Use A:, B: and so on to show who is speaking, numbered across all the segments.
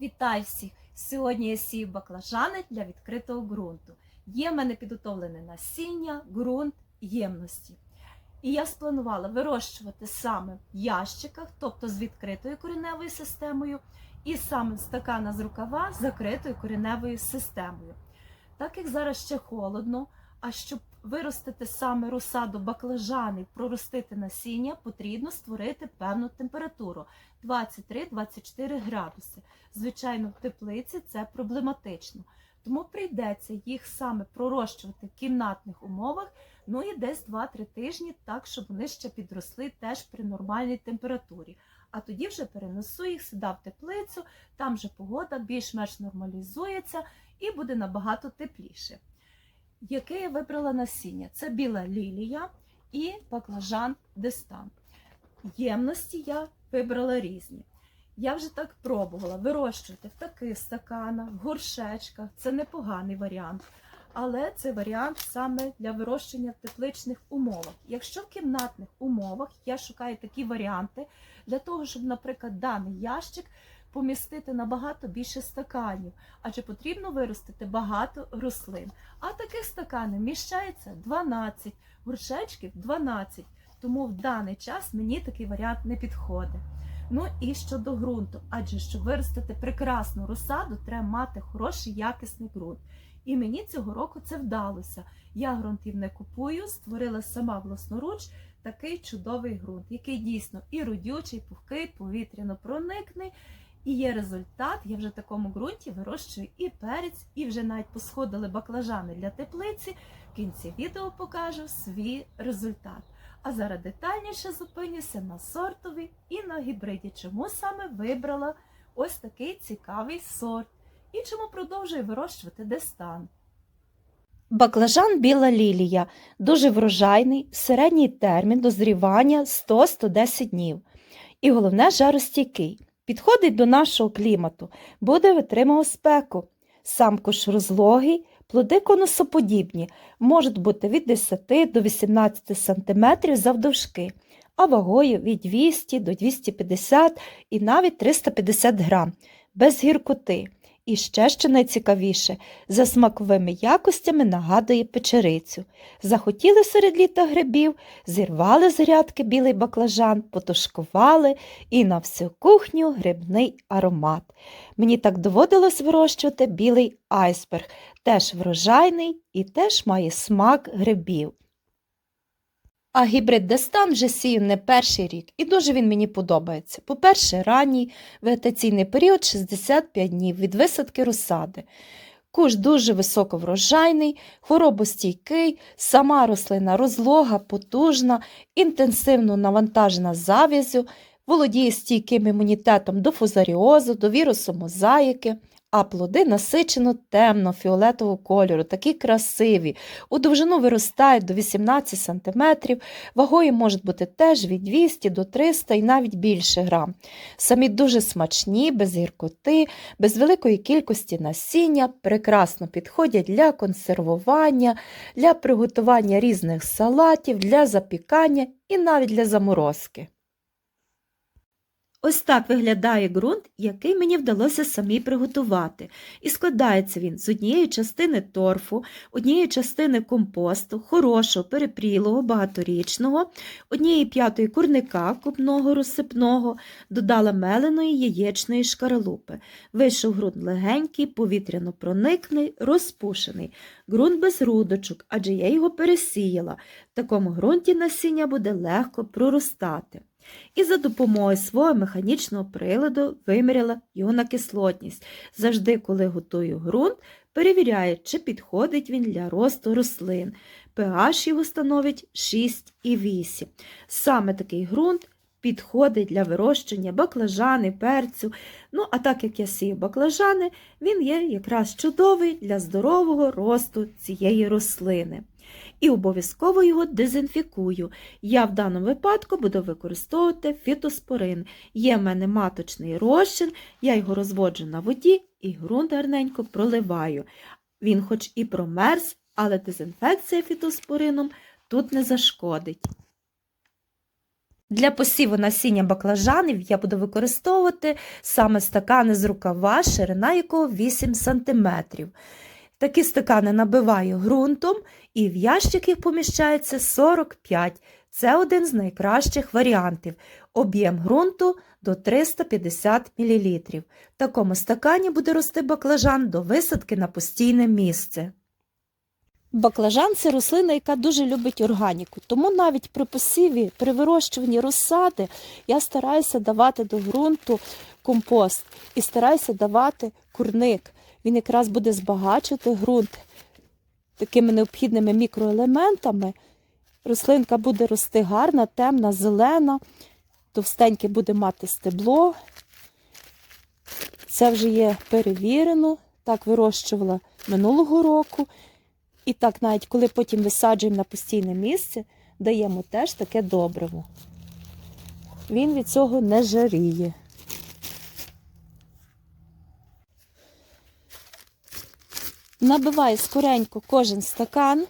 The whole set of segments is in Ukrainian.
A: Вітаю всіх! Сьогодні я сію баклажани для відкритого ґрунту. Є в мене підготовлене насіння, ґрунт, ємності. І я спланувала вирощувати саме в ящиках, тобто з відкритою кореневою системою, і саме стакана з рукава з закритою кореневою системою. Так як зараз ще холодно, а щоб виростити саме розсаду баклажанів, проростити насіння, потрібно створити певну температуру 23-24 градуси. Звичайно, в теплиці це проблематично. Тому прийдеться їх саме пророщувати в кімнатних умовах, ну і десь 2-3 тижні, так, щоб вони ще підросли теж при нормальній температурі. А тоді вже перенесу їх сюди в теплицю, там вже погода більш-менш нормалізується і буде набагато тепліше. Яке я вибрала насіння? Це біла лілія і баклажан дестан. Ємності я вибрала різні. Я вже так пробувала вирощувати в таких стаканах, в горшечках. Це непоганий варіант. Але це варіант саме для вирощення в тепличних умовах. Якщо в кімнатних умовах я шукаю такі варіанти для того, щоб, наприклад, даний ящик помістити набагато більше стаканів, адже потрібно виростити багато рослин. А таких стаканів міщається 12, горшечків 12. Тому в даний час мені такий варіант не підходить. Ну і щодо ґрунту, адже щоб виростити прекрасну розсаду, треба мати хороший якісний ґрунт. І мені цього року це вдалося. Я ґрунтів не купую, створила сама власноруч такий чудовий ґрунт, який дійсно і родючий, пухкий, повітряно проникний. І є результат. Я вже в такому ґрунті вирощую і перець, і вже навіть посходили баклажани для теплиці. В кінці відео покажу свій результат. А зараз детальніше зупинюся на сортові і на гібриді. Чому саме вибрала ось такий цікавий сорт і чому продовжую вирощувати дестан.
B: Баклажан біла лілія дуже врожайний, середній термін дозрівання 100-110 днів. І головне жаростійкий. Підходить до нашого клімату, буде витримувати спеку. Сам кош розлогий, плоди конусоподібні, можуть бути від 10 до 18 см завдовжки, а вагою від 200 до 250 і навіть 350 грам, без гіркоти. І ще що найцікавіше, за смаковими якостями нагадує печерицю. Захотіли серед літа грибів, зірвали з грядки білий баклажан, потушкували і на всю кухню грибний аромат. Мені так доводилось вирощувати білий айсберг, теж врожайний і теж має смак грибів. А гібрид Дестан вже сію не перший рік, і дуже він мені подобається. По-перше, ранній вегетаційний період 65 днів від висадки розсади. Куш дуже високоврожайний, хворобостійкий, сама рослина розлога, потужна, інтенсивно навантажена зав'язю, володіє стійким імунітетом до фузаріозу, до вірусу мозаїки, а плоди насичено темно-фіолетового кольору, такі красиві. У довжину виростають до 18 см, вагою можуть бути теж від 200 до 300 і навіть більше грам. Самі дуже смачні, без гіркоти, без великої кількості насіння, прекрасно підходять для консервування, для приготування різних салатів, для запікання і навіть для заморозки. Ось так виглядає ґрунт, який мені вдалося самі приготувати. І складається він з однієї частини торфу, однієї частини компосту, хорошого, перепрілого, багаторічного, однієї п'ятої курника купного розсипного, додала меленої яєчної шкаралупи. Вийшов ґрунт легенький, повітряно проникний, розпушений. Ґрунт без грудочок, адже я його пересіяла. В такому ґрунті насіння буде легко проростати і за допомогою свого механічного приладу виміряла його на кислотність. Завжди, коли готую ґрунт, перевіряю, чи підходить він для росту рослин. pH його становить 6,8. Саме такий ґрунт підходить для вирощення баклажани, перцю. Ну, а так як я сію баклажани, він є якраз чудовий для здорового росту цієї рослини і обов'язково його дезінфікую. Я в даному випадку буду використовувати фітоспорин. Є в мене маточний розчин, я його розводжу на воді і ґрунт гарненько проливаю. Він хоч і промерз, але дезінфекція фітоспорином тут не зашкодить. Для посіву насіння баклажанів я буду використовувати саме стакани з рукава, ширина якого 8 см. Такі стакани набиваю ґрунтом і в ящик їх поміщається 45 Це один з найкращих варіантів. Об'єм ґрунту до 350 мл. В такому стакані буде рости баклажан до висадки на постійне місце. Баклажан це рослина, яка дуже любить органіку. Тому навіть при посіві, при вирощуванні розсади я стараюся давати до ґрунту компост і стараюся давати курник. Він якраз буде збагачувати ґрунт такими необхідними мікроелементами. Рослинка буде рости гарна, темна, зелена, товстеньке буде мати стебло. Це вже є перевірено. Так вирощувала минулого року. І так, навіть коли потім висаджуємо на постійне місце, даємо теж таке добриво. Він від цього не жаріє. Набиваю скоренько кожен стакан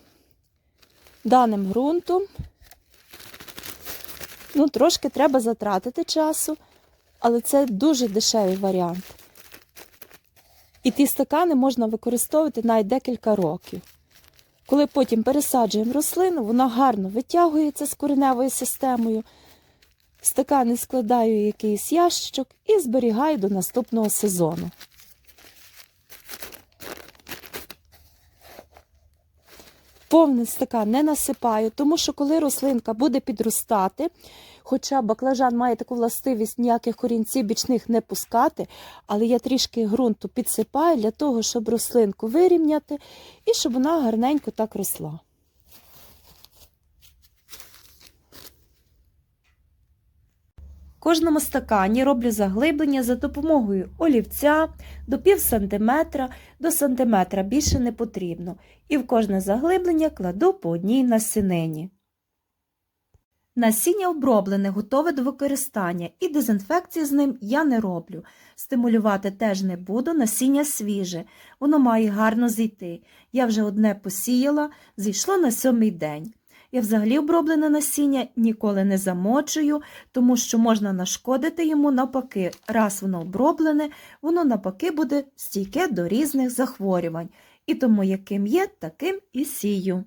B: даним ґрунтом. Ну, трошки треба затратити часу, але це дуже дешевий варіант. І ті стакани можна використовувати навіть декілька років. Коли потім пересаджуємо рослину, вона гарно витягується з кореневою системою. Стакани складаю якийсь ящичок і зберігаю до наступного сезону. Повний стакан не насипаю, тому що коли рослинка буде підростати, хоча баклажан має таку властивість ніяких корінців бічних не пускати, але я трішки ґрунту підсипаю для того, щоб рослинку вирівняти і щоб вона гарненько так росла. В кожному стакані роблю заглиблення за допомогою олівця до пів сантиметра, до сантиметра більше не потрібно. І в кожне заглиблення кладу по одній насінині. Насіння оброблене, готове до використання і дезінфекції з ним я не роблю. Стимулювати теж не буду, насіння свіже, воно має гарно зійти. Я вже одне посіяла, зійшло на сьомий день. Я взагалі оброблене насіння ніколи не замочую, тому що можна нашкодити йому навпаки. Раз воно оброблене, воно навпаки буде стійке до різних захворювань. І тому яким є, таким і сію.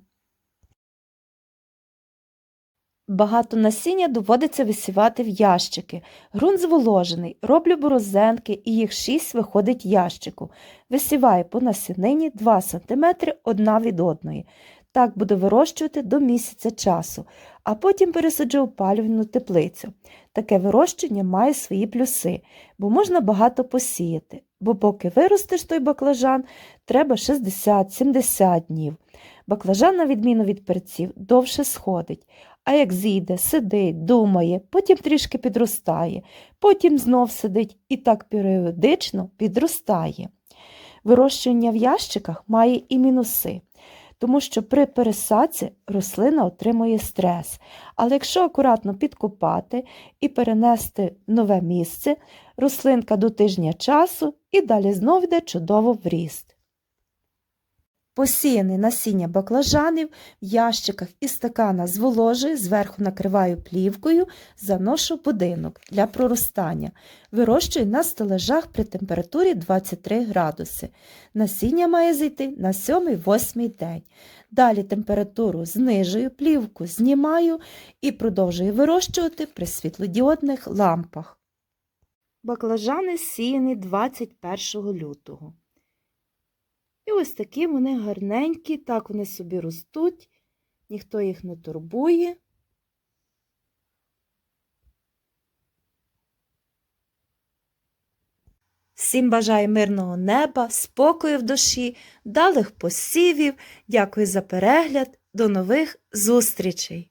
B: Багато насіння доводиться висівати в ящики. Ґрунт зволожений, роблю борозенки і їх 6 виходить ящику. Висіваю по насінині 2 см одна від одної. Так буду вирощувати до місяця часу, а потім пересаджу в палювальну теплицю. Таке вирощення має свої плюси, бо можна багато посіяти, бо поки виростеш той баклажан, треба 60-70 днів. Баклажан, на відміну від перців, довше сходить. А як зійде, сидить, думає, потім трішки підростає, потім знов сидить і так періодично підростає. Вирощування в ящиках має і мінуси, тому що при пересадці рослина отримує стрес. Але якщо акуратно підкопати і перенести нове місце, рослинка до тижня часу і далі знов йде чудово в ріст. Посіяне насіння баклажанів в ящиках і стакана зволожую, зверху накриваю плівкою, заношу будинок для проростання. Вирощую на стележах при температурі 23 градуси. Насіння має зійти на 7-8 день. Далі температуру знижую, плівку знімаю і продовжую вирощувати при світлодіодних лампах. Баклажани сіяні 21 лютого. І ось такі вони гарненькі, так вони собі ростуть, ніхто їх не турбує. Всім бажаю мирного неба, спокою в душі, далих посівів. Дякую за перегляд. До нових зустрічей!